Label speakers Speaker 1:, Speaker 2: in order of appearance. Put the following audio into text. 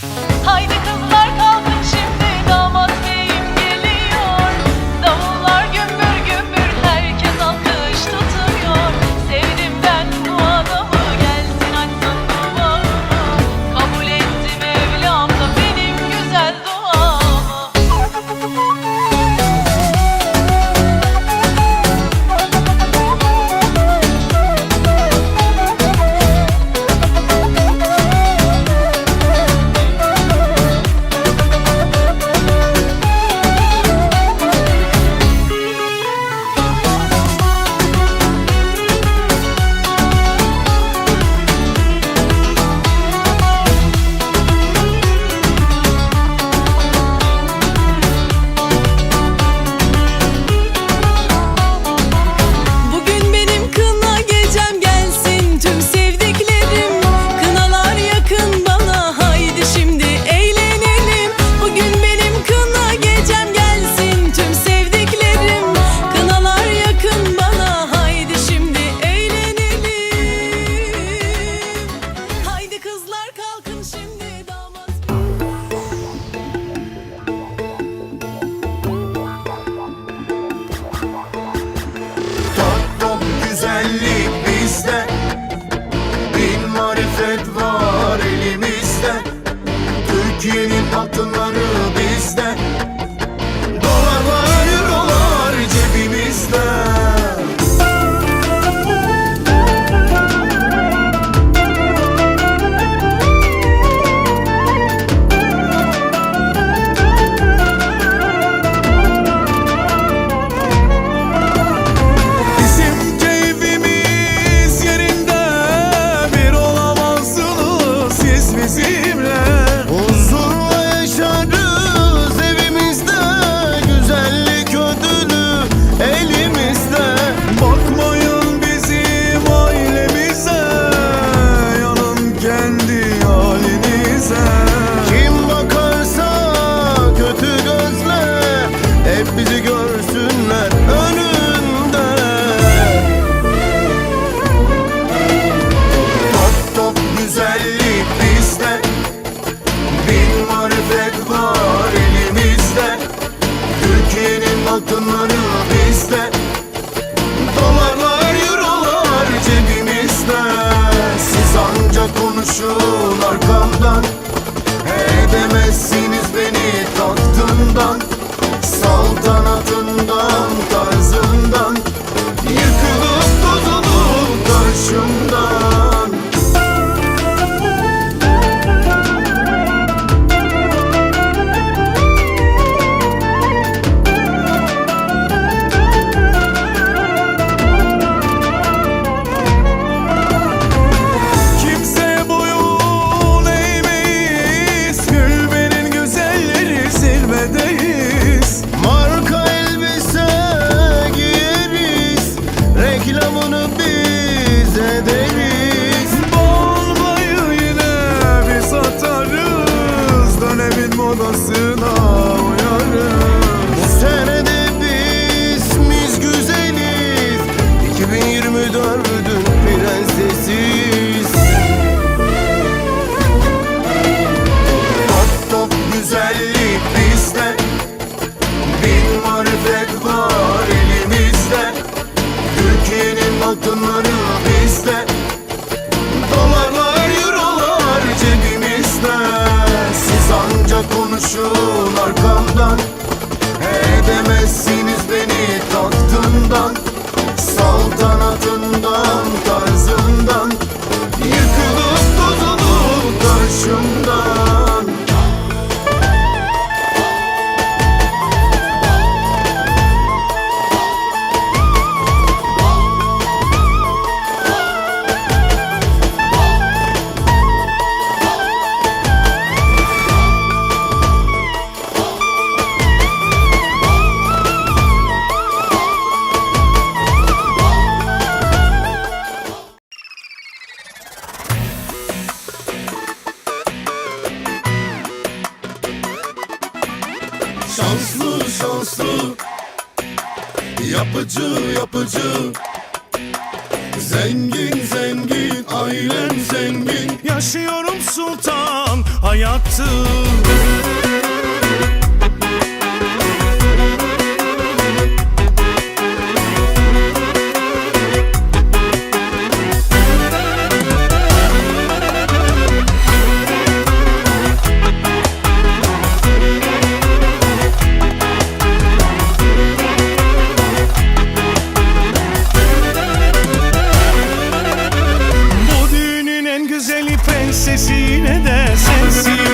Speaker 1: Thank you. my lips. Bilemezsiniz beni tahtından deniz. Olmayı yine biz atarız. Dönemin modasına uyarız. Bu senede biz mis güzeliz. 2024'ün prensesi yanında şanslı Yapıcı yapıcı. Zengin zengin ailem zengin.
Speaker 2: Yaşıyorum sultan hayattı prensesi yine de sensin